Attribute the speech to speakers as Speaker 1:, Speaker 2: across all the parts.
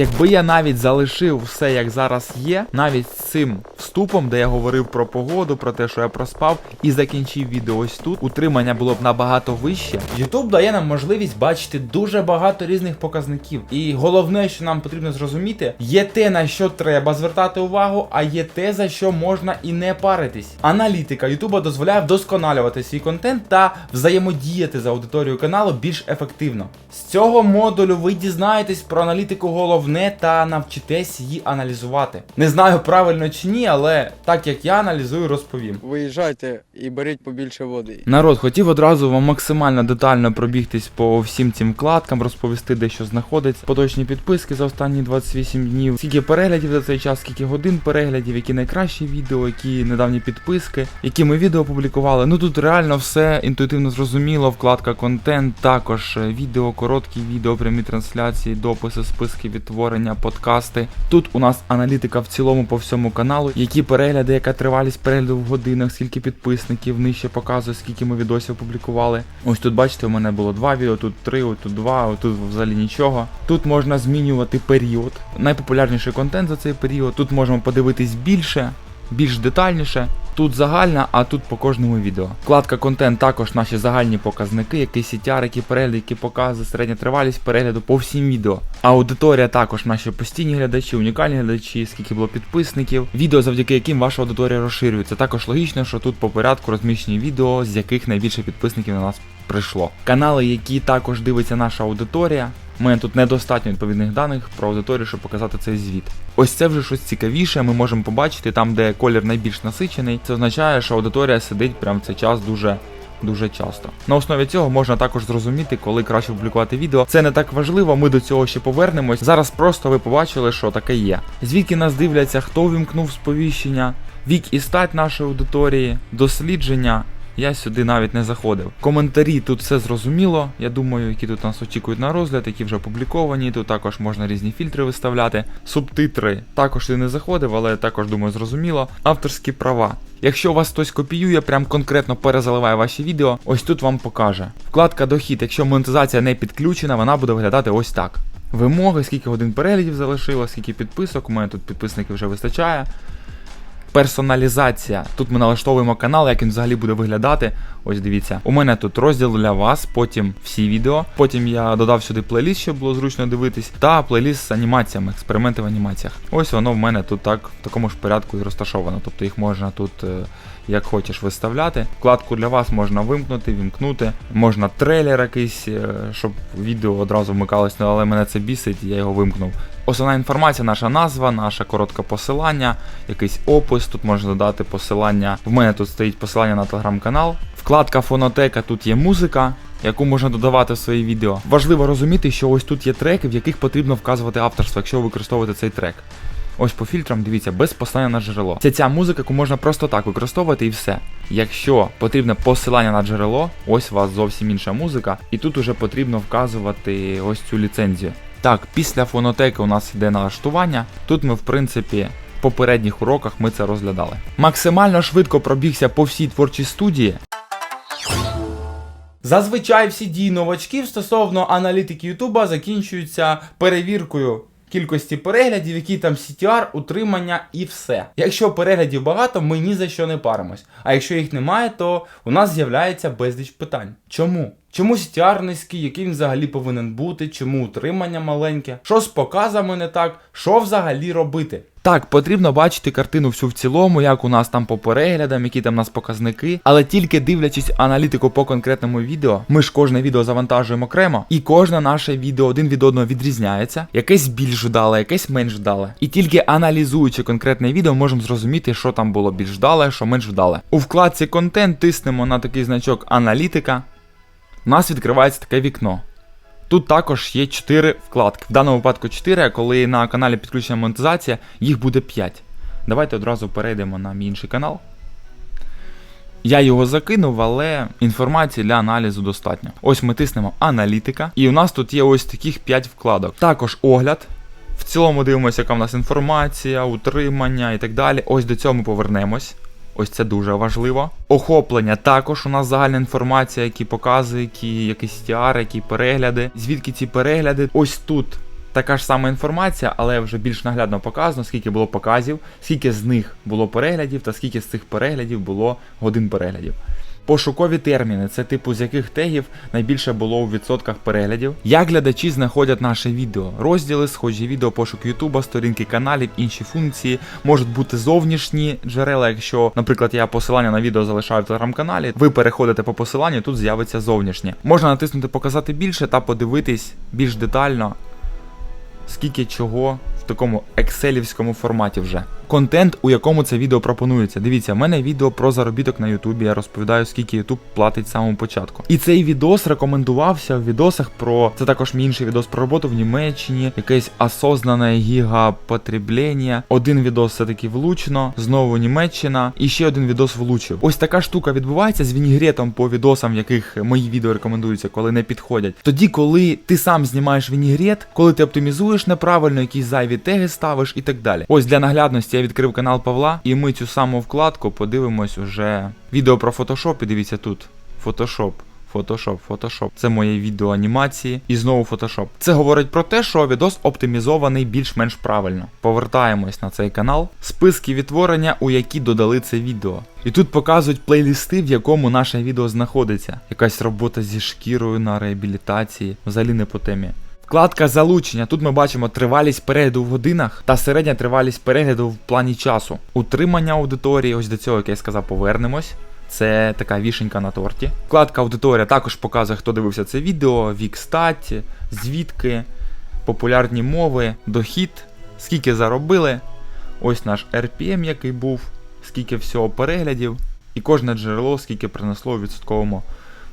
Speaker 1: Якби я навіть залишив все як зараз є, навіть з цим вступом, де я говорив про погоду, про те, що я проспав, і закінчив відео ось тут, утримання було б набагато вище. YouTube дає нам можливість бачити дуже багато різних показників. І головне, що нам потрібно зрозуміти, є те, на що треба звертати увагу, а є те, за що можна і не паритись. Аналітика YouTube дозволяє вдосконалювати свій контент та взаємодіяти з аудиторією каналу більш ефективно. З цього модулю ви дізнаєтесь про аналітику головне та навчитесь її аналізувати. Не знаю правильно чи ні, але так як я аналізую, розповім.
Speaker 2: Виїжджайте і беріть побільше води.
Speaker 1: Народ, хотів одразу вам максимально детально пробігтись по всім цим вкладкам, розповісти, де що знаходиться. Поточні підписки за останні 28 днів. Скільки переглядів за цей час, скільки годин переглядів, які найкращі відео, які недавні підписки, які ми відео публікували. Ну тут реально все інтуїтивно зрозуміло. Вкладка контент, також е, відео, короткі відео, прямі трансляції, дописи, списки відтворення, подкасти. Тут у нас аналітика в цілому по всьому каналу, які перегляди, яка тривалість перегляду в годинах, скільки підписників, нижче показує, скільки ми відосів публікували. Ось тут бачите, у мене було два відео, тут три, тут два, ось тут взагалі нічого. Тут можна змінювати період. Найпопулярніший контент за цей період. Тут можемо подивитись більше, більш детальніше. Тут загальна, а тут по кожному відео. Вкладка контент також наші загальні показники, який CTR, які перегляди, покази, середня тривалість перегляду по всім відео. Аудиторія також наші постійні глядачі, унікальні глядачі, скільки було підписників, відео, завдяки яким ваша аудиторія розширюється. Також логічно, що тут по порядку розміщені відео, з яких найбільше підписників на нас прийшло. Канали, які також дивиться наша аудиторія. У мене тут недостатньо відповідних даних про аудиторію, щоб показати цей звіт. Ось це вже щось цікавіше. Ми можемо побачити там, де колір найбільш насичений. Це означає, що аудиторія сидить прямо в цей час дуже. Дуже часто на основі цього можна також зрозуміти, коли краще публікувати відео. Це не так важливо, ми до цього ще повернемось. Зараз просто ви побачили, що таке є. Звідки нас дивляться, хто вімкнув сповіщення, вік і стать нашої аудиторії, дослідження. Я сюди навіть не заходив. Коментарі тут все зрозуміло. Я думаю, які тут нас очікують на розгляд, які вже опубліковані. Тут також можна різні фільтри виставляти. Субтитри також сюди не заходив, але також думаю, зрозуміло. Авторські права. Якщо вас хтось копіює, прям конкретно перезаливає ваші відео, ось тут вам покаже. Вкладка дохід, якщо монетизація не підключена, вона буде виглядати ось так. Вимоги, скільки годин переглядів залишилось, скільки підписок. У мене тут підписників вже вистачає. Персоналізація. Тут ми налаштовуємо канал, як він взагалі буде виглядати. Ось дивіться. У мене тут розділ для вас, потім всі відео. Потім я додав сюди плейліст, щоб було зручно дивитись, та плейліст з анімаціями, експерименти в анімаціях. Ось воно в мене тут так в такому ж порядку і розташовано. Тобто їх можна тут. Як хочеш виставляти. Вкладку для вас можна вимкнути, вімкнути. Можна трейлер якийсь, е, щоб відео одразу вмикалось, ну, але мене це бісить, я його вимкнув. Основна інформація, наша назва, наше коротке посилання, якийсь опис. Тут можна додати посилання. В мене тут стоїть посилання на телеграм-канал. Вкладка фонотека, тут є музика. Яку можна додавати в свої відео. Важливо розуміти, що ось тут є треки, в яких потрібно вказувати авторство, якщо ви використовуєте цей трек. Ось по фільтрам, дивіться, без посилання на джерело. Це ця музика, яку можна просто так використовувати і все. Якщо потрібне посилання на джерело, ось у вас зовсім інша музика, і тут уже потрібно вказувати ось цю ліцензію. Так, після фонотеки у нас йде налаштування. Тут ми, в принципі, в попередніх уроках ми це розглядали. Максимально швидко пробігся по всій творчій студії. Зазвичай всі дії новачків стосовно аналітики Ютуба закінчуються перевіркою кількості переглядів, які там CTR, утримання і все. Якщо переглядів багато, ми ні за що не паримось. А якщо їх немає, то у нас з'являється безліч питань. Чому? Чому CTR низький, який він взагалі повинен бути, чому утримання маленьке, що з показами не так, що взагалі робити? Так, потрібно бачити картину всю в цілому, як у нас там по переглядам, які там у нас показники, але тільки дивлячись аналітику по конкретному відео, ми ж кожне відео завантажуємо окремо, і кожне наше відео один від одного відрізняється, якесь більш вдале, якесь менш вдале. І тільки аналізуючи конкретне відео, можемо зрозуміти, що там було більш вдале, що менш вдале. У вкладці контент тиснемо на такий значок аналітика. У нас відкривається таке вікно. Тут також є 4 вкладки. В даному випадку 4, а коли на каналі підключена монетизація, їх буде 5. Давайте одразу перейдемо на мій інший канал. Я його закинув, але інформації для аналізу достатньо. Ось ми тиснемо аналітика, і у нас тут є ось таких 5 вкладок. Також огляд. В цілому дивимося, яка в нас інформація, утримання і так далі. Ось до цього ми повернемось. Ось це дуже важливо. Охоплення також у нас загальна інформація, які покази, які якісь тіари, які перегляди. Звідки ці перегляди? Ось тут така ж сама інформація, але вже більш наглядно показано, скільки було показів, скільки з них було переглядів та скільки з цих переглядів було годин переглядів. Пошукові терміни це типу з яких тегів найбільше було у відсотках переглядів. Як глядачі знаходять наше відео, розділи, схожі відео, пошук Ютуба, сторінки каналів, інші функції, можуть бути зовнішні джерела. Якщо, наприклад, я посилання на відео залишаю в телеграм-каналі, ви переходите по посиланню, тут з'явиться зовнішнє. Можна натиснути показати більше та подивитись більш детально, скільки чого такому екселівському форматі вже. Контент, у якому це відео пропонується. Дивіться, в мене відео про заробіток на Ютубі. Я розповідаю, скільки Ютуб платить з самого початку. І цей відос рекомендувався в відосах про це також мій інший відос про роботу в Німеччині, якесь осознане гігапотреблення. Один відос все таки влучно, знову Німеччина, і ще один відос влучив. Ось така штука відбувається з вінігретом по відосам, в яких мої відео рекомендуються, коли не підходять. Тоді, коли ти сам знімаєш вінігрет, коли ти оптимізуєш неправильно, якісь зайві теги ставиш і так далі. Ось для наглядності я відкрив канал Павла, і ми цю саму вкладку подивимось уже. Відео про фотошоп, і дивіться тут. Фотошоп. Фотошоп, фотошоп. Це моє відео анімації і знову фотошоп. Це говорить про те, що відос оптимізований більш-менш правильно. Повертаємось на цей канал. Списки відтворення, у які додали це відео. І тут показують плейлисти, в якому наше відео знаходиться. Якась робота зі шкірою на реабілітації, взагалі не по темі. Вкладка залучення. Тут ми бачимо тривалість перегляду в годинах та середня тривалість перегляду в плані часу. Утримання аудиторії, ось до цього, як я сказав, повернемось. Це така вішенька на торті. Вкладка аудиторія також показує, хто дивився це відео, вік статі, звідки, популярні мови, дохід, скільки заробили. Ось наш RPM, який був, скільки всього переглядів, і кожне джерело, скільки принесло у відсотковому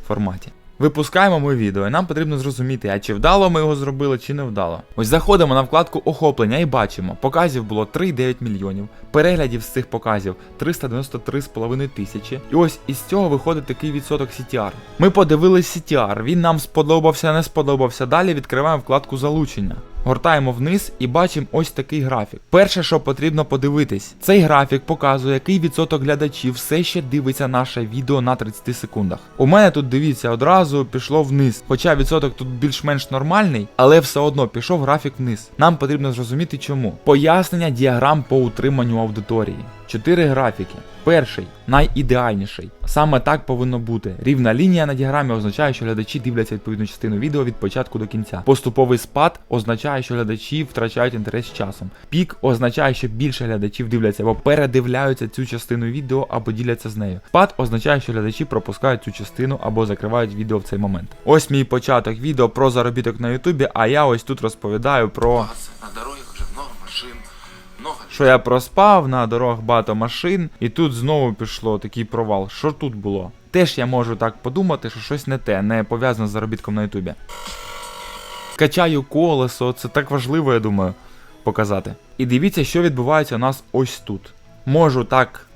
Speaker 1: форматі. Випускаємо ми відео, і нам потрібно зрозуміти, а чи вдало ми його зробили, чи не вдало. Ось заходимо на вкладку охоплення і бачимо, показів було 3,9 мільйонів, переглядів з цих показів 393,5 тисячі. І ось із цього виходить такий відсоток CTR. Ми подивились CTR, він нам сподобався, не сподобався. Далі відкриваємо вкладку залучення. Гортаємо вниз і бачимо ось такий графік. Перше, що потрібно подивитись, цей графік показує, який відсоток глядачів все ще дивиться наше відео на 30 секундах. У мене тут дивіться, одразу пішло вниз. Хоча відсоток тут більш-менш нормальний, але все одно пішов графік вниз. Нам потрібно зрозуміти чому. Пояснення діаграм по утриманню аудиторії. Чотири графіки. Перший найідеальніший. Саме так повинно бути. Рівна лінія на діаграмі означає, що глядачі дивляться відповідну частину відео від початку до кінця. Поступовий спад означає, що глядачі втрачають інтерес з часом. Пік означає, що більше глядачів дивляться або передивляються цю частину відео або діляться з нею. Спад означає, що глядачі пропускають цю частину або закривають відео в цей момент. Ось мій початок відео про заробіток на Ютубі, а я ось тут розповідаю про.
Speaker 3: На дороге
Speaker 1: Що я проспав на дорогах багато машин, і тут знову пішло такий провал. Що тут було? Теж я можу так подумати, що щось не те, не пов'язане з заробітком на Ютубі. Качаю колесо, це так важливо, я думаю, показати. І дивіться, що відбувається у нас ось тут. Можу так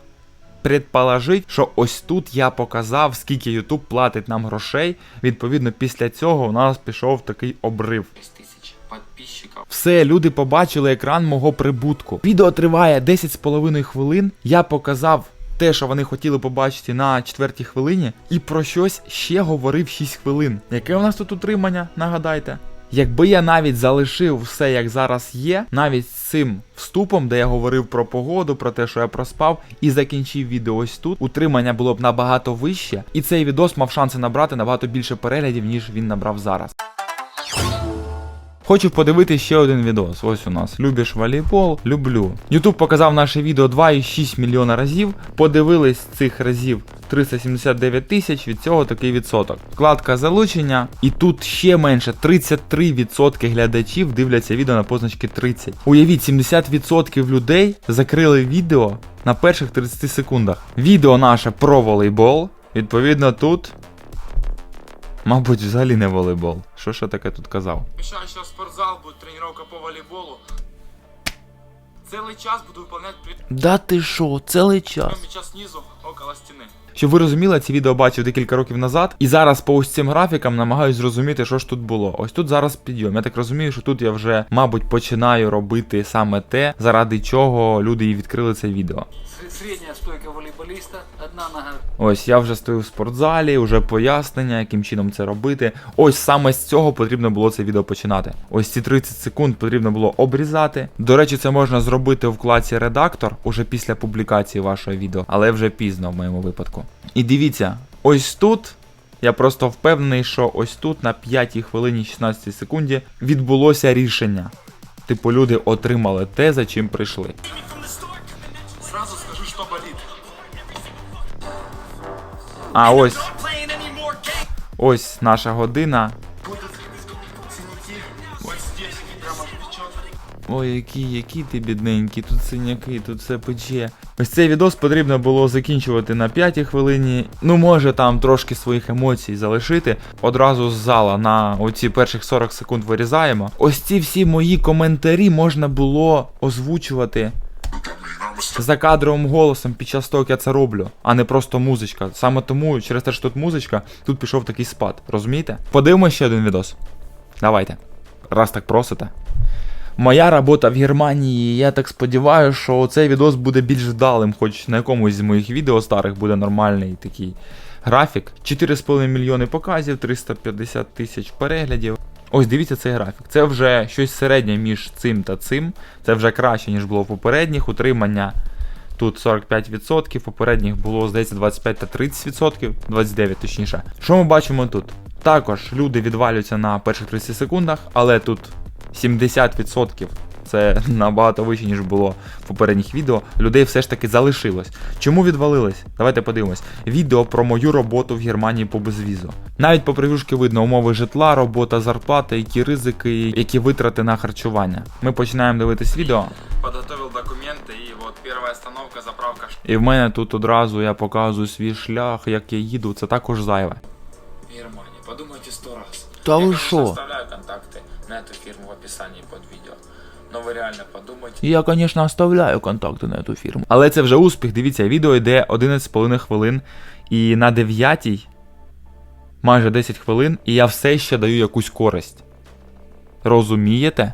Speaker 1: предположити, що ось тут я показав, скільки YouTube платить нам грошей. Відповідно, після цього у нас пішов такий обрив.
Speaker 3: 6 тысяч подписчиков.
Speaker 1: Все, люди побачили екран мого прибутку. Відео триває 10,5 хвилин. Я показав те, що вони хотіли побачити на четвертій хвилині, і про щось ще говорив 6 хвилин. Яке у нас тут утримання? Нагадайте. Якби я навіть залишив все як зараз є, навіть з цим вступом, де я говорив про погоду, про те, що я проспав, і закінчив відео ось тут, утримання було б набагато вище, і цей відос мав шанси набрати набагато більше переглядів, ніж він набрав зараз. Хочу подивитися ще один відос. Ось у нас. Любиш волейбол? Люблю. Ютуб показав наше відео 2,6 мільйона разів. Подивились цих разів 379 тисяч, від цього такий відсоток. Вкладка залучення, і тут ще менше 33% глядачів дивляться відео на позначки 30. Уявіть, 70% людей закрили відео на перших 30 секундах. Відео наше про волейбол. Відповідно, тут. Мабуть, взагалі не волейбол. Що ж я таке тут казав?
Speaker 4: Обещаю, сейчас спортзал будет тренировка по волейболу. Целый час буду выполнять
Speaker 1: Да ти що, цілий час.
Speaker 4: прием мяча снизу, около стены.
Speaker 1: Щоб ви розуміли, ці відео бачив декілька років назад, і зараз по ось цим графікам намагаюсь зрозуміти, що ж тут було. Ось тут зараз підйом. Я так розумію, що тут я вже, мабуть, починаю робити саме те, заради чого люди і відкрили це відео.
Speaker 3: Средняя стойка волейбола
Speaker 5: футболіста одна нога
Speaker 1: Ось я вже стою в спортзалі, вже пояснення, яким чином це робити. Ось саме з цього потрібно було це відео починати. Ось ці 30 секунд потрібно було обрізати. До речі, це можна зробити в вкладці редактор уже після публікації вашого відео, але вже пізно в моєму випадку. І дивіться, ось тут. Я просто впевнений, що ось тут на 5 хвилині 16 секунді відбулося рішення. Типу, люди отримали те, за чим прийшли. А ось. Ось наша година. Ой, які, які ти бідненький, тут синяки, тут все пече. Ось цей відос потрібно було закінчувати на 5 хвилині. Ну, може там трошки своїх емоцій залишити. Одразу з зала на оці перших 40 секунд вирізаємо. Ось ці всі мої коментарі можна було озвучувати. За кадровим голосом під час того, як я це роблю, а не просто музичка. Саме тому, через те, що тут музичка, тут пішов такий спад. Розумієте? Подивимося ще один відос. Давайте. Раз так просите. Моя робота в Германії, я так сподіваюся, що цей відос буде більш вдалим, хоч на якомусь з моїх відео старих буде нормальний такий графік. 4,5 мільйони показів, 350 тисяч переглядів. Ось дивіться цей графік. Це вже щось середнє між цим та цим. Це вже краще, ніж було в попередніх. Утримання тут 45%, попередніх було, здається, 25 та 30%, 29 точніше. Що ми бачимо тут? Також люди відвалюються на перших 30 секундах, але тут 70% це набагато вище, ніж було в попередніх відео. Людей все ж таки залишилось. Чому відвалились? Давайте подивимось. Відео про мою роботу в Германії по безвізу. Навіть по прев'юшки видно умови житла, робота, зарплата, які ризики, які витрати на харчування. Ми починаємо дивитись відео.
Speaker 4: Подготовил документы и вот первая остановка, заправка.
Speaker 1: І в мене тут одразу я показую свій шлях, як я їду, це також зайве.
Speaker 3: Германия. Подумайте сто раз.
Speaker 1: Та
Speaker 3: Я,
Speaker 1: ви
Speaker 3: конечно,
Speaker 1: що?
Speaker 3: оставляю контакты на эту фирму в описании под видео. Но ви реально подумайте.
Speaker 1: Я, звісно, оставляю контакти на цю фірму. Але це вже успіх. Дивіться, відео йде 11,5 хвилин. І на 9 майже 10 хвилин, і я все ще даю якусь користь. Розумієте?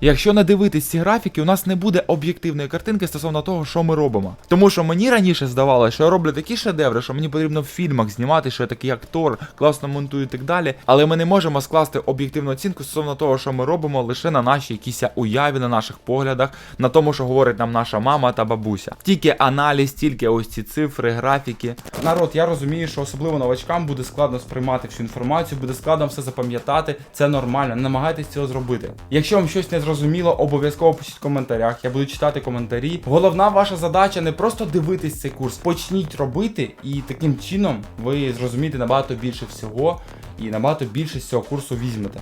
Speaker 1: Якщо не дивитись ці графіки, у нас не буде об'єктивної картинки стосовно того, що ми робимо. Тому що мені раніше здавалося, що я роблю такі шедеври, що мені потрібно в фільмах знімати, що я такий актор, класно монтую і так далі. Але ми не можемо скласти об'єктивну оцінку стосовно того, що ми робимо лише на нашій якійсь уяві, на наших поглядах, на тому, що говорить нам наша мама та бабуся. Тільки аналіз, тільки ось ці цифри, графіки. Народ, я розумію, що особливо новачкам буде складно сприймати всю інформацію, буде складно все запам'ятати. Це нормально. Намагайтесь цього зробити. Якщо вам щось не зрозуміло, обов'язково пишіть в коментарях. Я буду читати коментарі. Головна ваша задача не просто дивитись цей курс, почніть робити, і таким чином ви зрозумієте набагато більше всього і набагато більше з цього курсу візьмете.